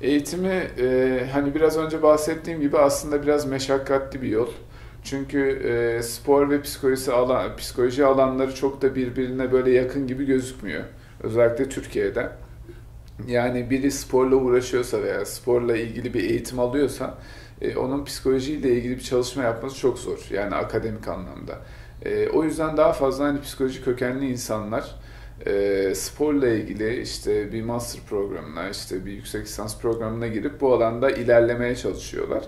Eğitimi e, hani biraz önce bahsettiğim gibi aslında biraz meşakkatli bir yol. Çünkü e, spor ve psikoloji alan, psikoloji alanları çok da birbirine böyle yakın gibi gözükmüyor. Özellikle Türkiye'de. Yani biri sporla uğraşıyorsa veya sporla ilgili bir eğitim alıyorsa e, onun psikolojiyle ilgili bir çalışma yapması çok zor. Yani akademik anlamda. E, o yüzden daha fazla hani psikoloji kökenli insanlar e, sporla ilgili işte bir master programına, işte bir yüksek lisans programına girip bu alanda ilerlemeye çalışıyorlar.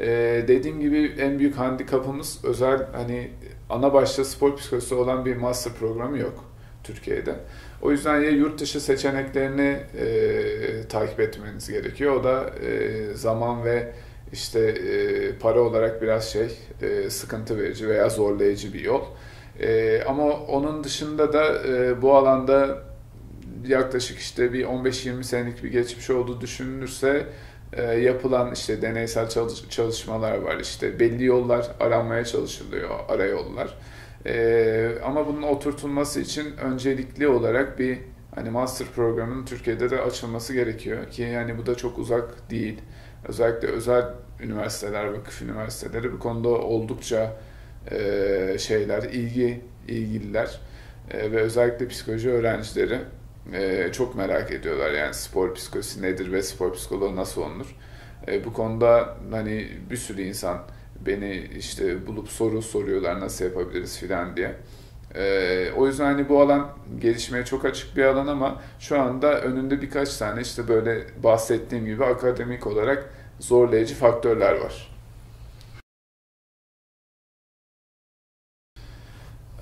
E, dediğim gibi en büyük handikapımız özel hani ana başta spor psikolojisi olan bir master programı yok Türkiye'de. O yüzden ya yurt dışı seçeneklerini e, takip etmeniz gerekiyor. O da e, zaman ve işte e, para olarak biraz şey e, sıkıntı verici veya zorlayıcı bir yol. E, ama onun dışında da e, bu alanda yaklaşık işte bir 15-20 senelik bir geçmiş olduğu düşünülürse e, yapılan işte deneysel çalış- çalışmalar var. İşte belli yollar aranmaya çalışılıyor, ara yollar. E, ama bunun oturtulması için öncelikli olarak bir hani master programının Türkiye'de de açılması gerekiyor ki yani bu da çok uzak değil. Özellikle özel üniversiteler, vakıf üniversiteleri bu konuda oldukça e, şeyler, ilgi ilgililer e, ve özellikle psikoloji öğrencileri e, çok merak ediyorlar. Yani spor psikolojisi nedir ve spor psikoloğu nasıl olunur? E, bu konuda hani bir sürü insan beni işte bulup soru soruyorlar nasıl yapabiliriz filan diye. Ee, o yüzden hani bu alan gelişmeye çok açık bir alan ama şu anda önünde birkaç tane işte böyle bahsettiğim gibi akademik olarak zorlayıcı faktörler var.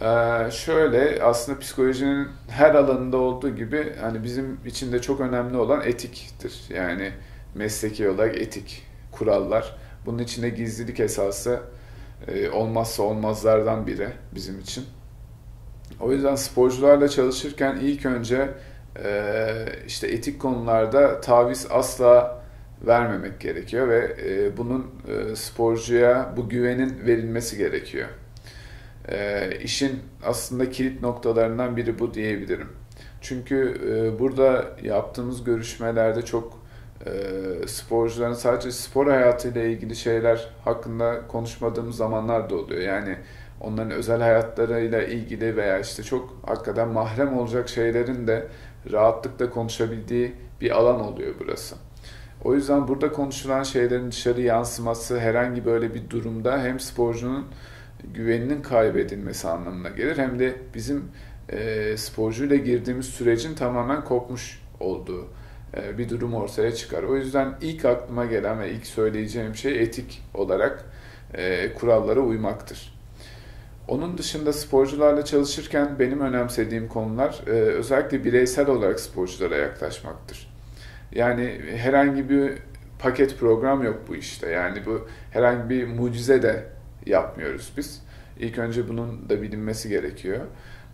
Ee, şöyle aslında psikolojinin her alanında olduğu gibi hani bizim için de çok önemli olan etiktir. Yani mesleki olarak etik, kurallar. Bunun içinde gizlilik esası e, olmazsa olmazlardan biri bizim için. O yüzden sporcularla çalışırken ilk önce e, işte etik konularda taviz asla vermemek gerekiyor ve e, bunun e, sporcuya bu güvenin verilmesi gerekiyor. E, işin aslında kilit noktalarından biri bu diyebilirim. Çünkü e, burada yaptığımız görüşmelerde çok e, sporcuların sadece spor hayatıyla ilgili şeyler hakkında konuşmadığımız zamanlar da oluyor. Yani onların özel hayatlarıyla ilgili veya işte çok hakikaten mahrem olacak şeylerin de rahatlıkla konuşabildiği bir alan oluyor burası. O yüzden burada konuşulan şeylerin dışarı yansıması herhangi böyle bir durumda hem sporcunun güveninin kaybedilmesi anlamına gelir hem de bizim e, sporcuyla girdiğimiz sürecin tamamen kopmuş olduğu e, bir durum ortaya çıkar. O yüzden ilk aklıma gelen ve ilk söyleyeceğim şey etik olarak e, kurallara uymaktır. Onun dışında sporcularla çalışırken benim önemsediğim konular e, özellikle bireysel olarak sporculara yaklaşmaktır. Yani herhangi bir paket program yok bu işte. Yani bu herhangi bir mucize de yapmıyoruz biz. İlk önce bunun da bilinmesi gerekiyor.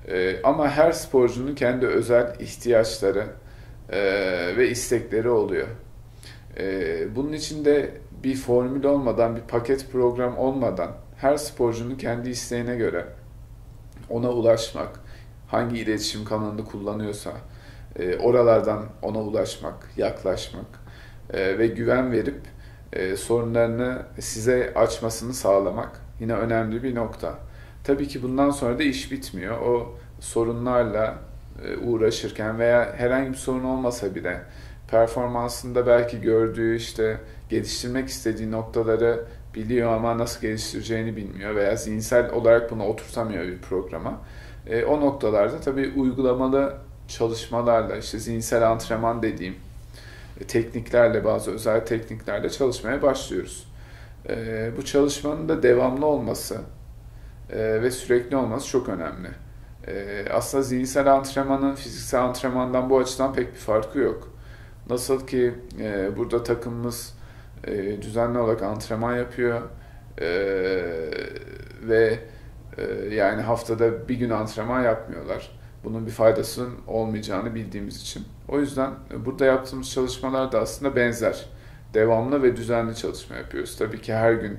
E, ama her sporcunun kendi özel ihtiyaçları e, ve istekleri oluyor. E, bunun için de bir formül olmadan, bir paket program olmadan her sporcunun kendi isteğine göre ona ulaşmak, hangi iletişim kanalını kullanıyorsa e, oralardan ona ulaşmak, yaklaşmak e, ve güven verip e, sorunlarını size açmasını sağlamak yine önemli bir nokta. Tabii ki bundan sonra da iş bitmiyor. O sorunlarla uğraşırken veya herhangi bir sorun olmasa bile performansında belki gördüğü işte geliştirmek istediği noktaları biliyor ama nasıl geliştireceğini bilmiyor veya zihinsel olarak bunu oturtamıyor bir programa. E, o noktalarda tabii uygulamalı çalışmalarla işte zihinsel antrenman dediğim e, tekniklerle bazı özel tekniklerle çalışmaya başlıyoruz. E, bu çalışmanın da devamlı olması e, ve sürekli olması çok önemli. E, aslında zihinsel antrenmanın fiziksel antrenmandan bu açıdan pek bir farkı yok. Nasıl ki e, burada takımımız e, düzenli olarak antrenman yapıyor ve yani haftada bir gün antrenman yapmıyorlar. Bunun bir faydasının olmayacağını bildiğimiz için. O yüzden burada yaptığımız çalışmalar da aslında benzer. Devamlı ve düzenli çalışma yapıyoruz. Tabii ki her gün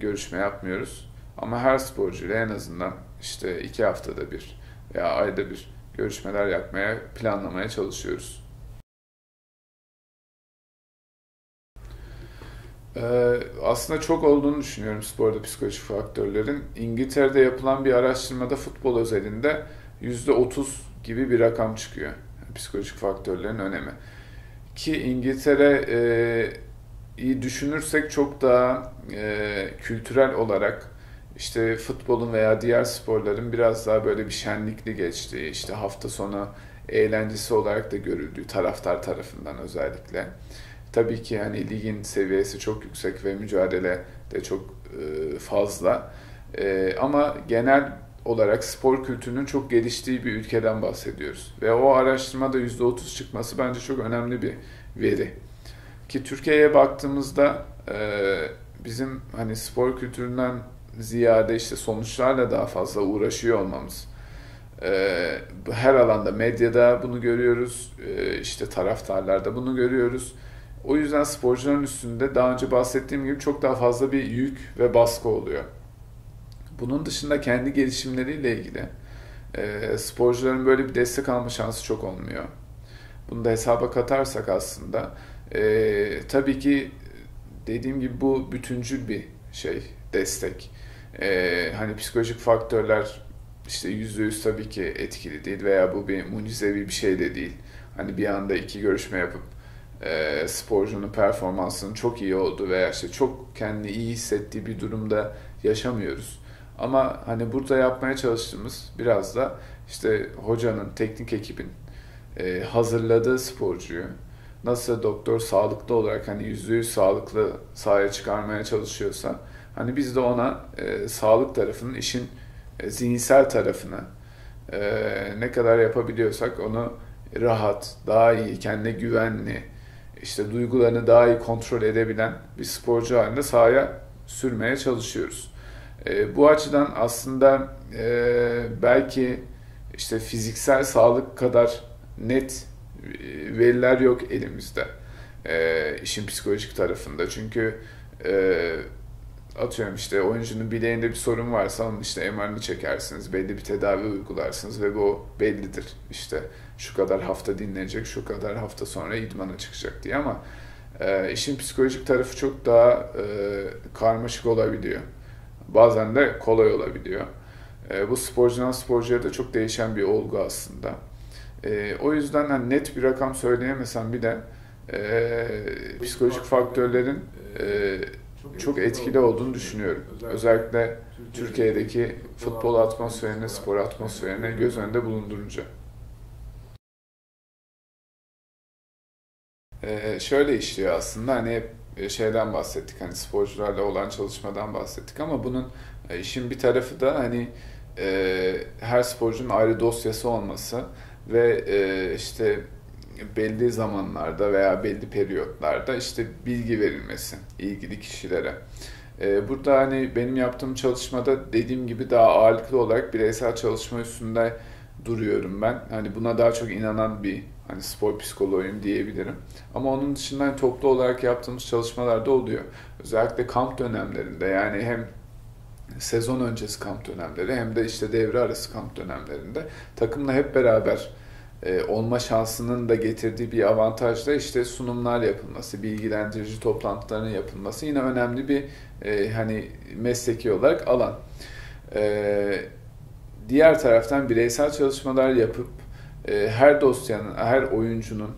görüşme yapmıyoruz. Ama her sporcuyla en azından işte iki haftada bir veya ayda bir görüşmeler yapmaya, planlamaya çalışıyoruz. Ee, aslında çok olduğunu düşünüyorum sporda psikolojik faktörlerin. İngiltere'de yapılan bir araştırmada futbol özelinde %30 gibi bir rakam çıkıyor. Psikolojik faktörlerin önemi. Ki İngiltere e, iyi düşünürsek çok daha e, kültürel olarak işte futbolun veya diğer sporların biraz daha böyle bir şenlikli geçtiği, işte hafta sonu eğlencesi olarak da görüldüğü taraftar tarafından özellikle. Tabii ki yani ligin seviyesi çok yüksek ve mücadele de çok e, fazla. E, ama genel olarak spor kültürünün çok geliştiği bir ülkeden bahsediyoruz. Ve o araştırmada %30 çıkması bence çok önemli bir veri. Ki Türkiye'ye baktığımızda e, bizim hani spor kültüründen ziyade işte sonuçlarla daha fazla uğraşıyor olmamız. Her alanda medyada bunu görüyoruz, işte taraftarlarda bunu görüyoruz o yüzden sporcuların üstünde daha önce bahsettiğim gibi çok daha fazla bir yük ve baskı oluyor. Bunun dışında kendi gelişimleriyle ilgili e, sporcuların böyle bir destek alma şansı çok olmuyor. Bunu da hesaba katarsak aslında e, tabii ki dediğim gibi bu bütüncül bir şey, destek. E, hani psikolojik faktörler işte yüzde yüz tabii ki etkili değil veya bu bir mucizevi bir şey de değil. Hani bir anda iki görüşme yapıp e, sporcunun performansının çok iyi olduğu veya işte çok kendini iyi hissettiği bir durumda yaşamıyoruz. Ama hani burada yapmaya çalıştığımız biraz da işte hocanın, teknik ekibin e, hazırladığı sporcuyu nasıl doktor sağlıklı olarak hani yüzde yüz sağlıklı sahaya çıkarmaya çalışıyorsa hani biz de ona e, sağlık tarafının işin e, zihinsel tarafını e, ne kadar yapabiliyorsak onu rahat, daha iyi, kendine güvenli, işte duygularını daha iyi kontrol edebilen bir sporcu halinde sahaya sürmeye çalışıyoruz. E, bu açıdan aslında e, belki işte fiziksel sağlık kadar net e, veriler yok elimizde e, işin psikolojik tarafında. Çünkü e, atıyorum işte oyuncunun bileğinde bir sorun varsa onun işte MR'ını çekersiniz, belli bir tedavi uygularsınız ve bu bellidir. İşte şu kadar hafta dinlenecek, şu kadar hafta sonra idmana çıkacak diye ama e, işin psikolojik tarafı çok daha e, karmaşık olabiliyor. Bazen de kolay olabiliyor. E, bu sporcudan sporcuya da çok değişen bir olgu aslında. E, o yüzden hani net bir rakam söyleyemesem bir de e, psikolojik faktörlerin e, çok etkili olduğunu düşünüyorum. Özellikle Türkiye'deki futbol atmosferine, spor atmosferine göz önünde bulundurunca. Ee, şöyle işliyor aslında hani hep şeyden bahsettik hani sporcularla olan çalışmadan bahsettik ama bunun e, işin bir tarafı da hani e, her sporcunun ayrı dosyası olması ve e, işte belli zamanlarda veya belli periyotlarda işte bilgi verilmesi ilgili kişilere. E, burada hani benim yaptığım çalışmada dediğim gibi daha ağırlıklı olarak bireysel çalışma üstünde duruyorum ben. Hani buna daha çok inanan bir hani spor psikoloğuyum diyebilirim. Ama onun dışında hani toplu olarak yaptığımız çalışmalar da oluyor. Özellikle kamp dönemlerinde yani hem sezon öncesi kamp dönemleri hem de işte devre arası kamp dönemlerinde takımla hep beraber e, olma şansının da getirdiği bir avantaj da işte sunumlar yapılması, bilgilendirici toplantıların yapılması yine önemli bir e, hani mesleki olarak alan. E, diğer taraftan bireysel çalışmalar yapıp e, her dosyanın, her oyuncunun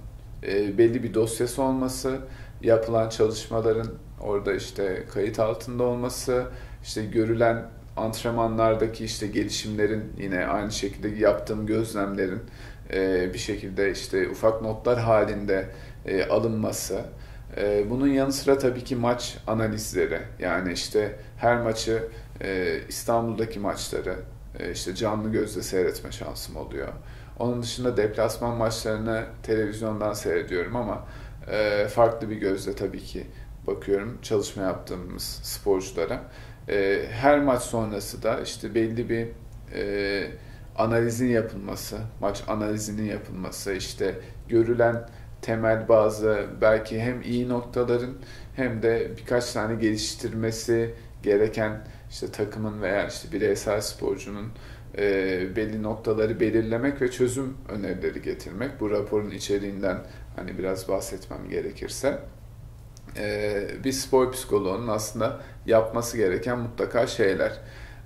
e, belli bir dosyası olması, yapılan çalışmaların orada işte kayıt altında olması, işte görülen antrenmanlardaki işte gelişimlerin yine aynı şekilde yaptığım gözlemlerin e, bir şekilde işte ufak notlar halinde e, alınması. Bunun yanı sıra tabii ki maç analizleri yani işte her maçı İstanbul'daki maçları işte canlı gözle seyretme şansım oluyor. Onun dışında deplasman maçlarını televizyondan seyrediyorum ama farklı bir gözle tabii ki bakıyorum çalışma yaptığımız sporculara. Her maç sonrası da işte belli bir analizin yapılması, maç analizinin yapılması, işte görülen temel bazı belki hem iyi noktaların hem de birkaç tane geliştirmesi gereken işte takımın veya işte bireysel sporcunun e, belli noktaları belirlemek ve çözüm önerileri getirmek. Bu raporun içeriğinden hani biraz bahsetmem gerekirse. e, bir spor psikoloğunun aslında yapması gereken mutlaka şeyler.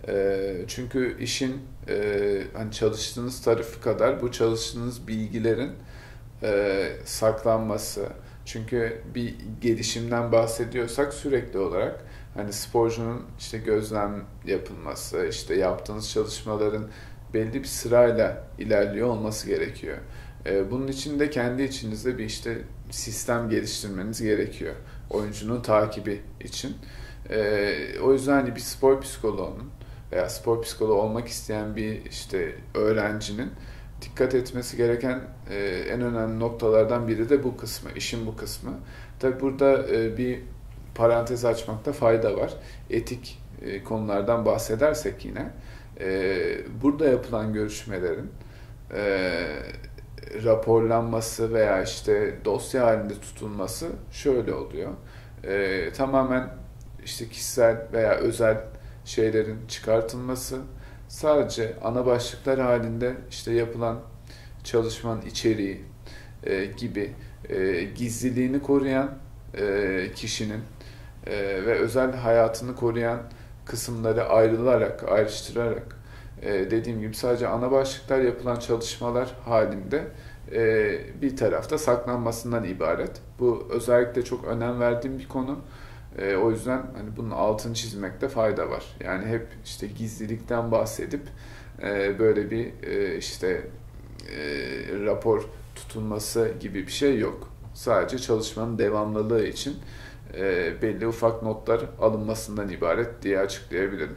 E, çünkü işin e, hani çalıştığınız tarafı kadar bu çalıştığınız bilgilerin e, saklanması. Çünkü bir gelişimden bahsediyorsak sürekli olarak hani sporcunun işte gözlem yapılması, işte yaptığınız çalışmaların belli bir sırayla ilerliyor olması gerekiyor. E, bunun için de kendi içinizde bir işte sistem geliştirmeniz gerekiyor. Oyuncunun takibi için. E, o yüzden hani bir spor psikoloğunun veya spor psikoloğu olmak isteyen bir işte öğrencinin dikkat etmesi gereken e, en önemli noktalardan biri de bu kısmı, işin bu kısmı. Tabi burada e, bir parantez açmakta fayda var. Etik e, konulardan bahsedersek yine, e, burada yapılan görüşmelerin e, raporlanması veya işte dosya halinde tutulması şöyle oluyor. E, tamamen işte kişisel veya özel şeylerin çıkartılması, sadece ana başlıklar halinde işte yapılan çalışmanın içeriği e, gibi e, gizliliğini koruyan e, kişinin e, ve özel hayatını koruyan kısımları ayrılarak, ayrıştırarak e, dediğim gibi sadece ana başlıklar yapılan çalışmalar halinde e, bir tarafta saklanmasından ibaret. Bu özellikle çok önem verdiğim bir konu. E, o yüzden hani bunun altını çizmekte fayda var. Yani hep işte gizlilikten bahsedip e, böyle bir e, işte e, rapor tutulması gibi bir şey yok. Sadece çalışmanın devamlılığı için belli ufak notlar alınmasından ibaret diye açıklayabilirim.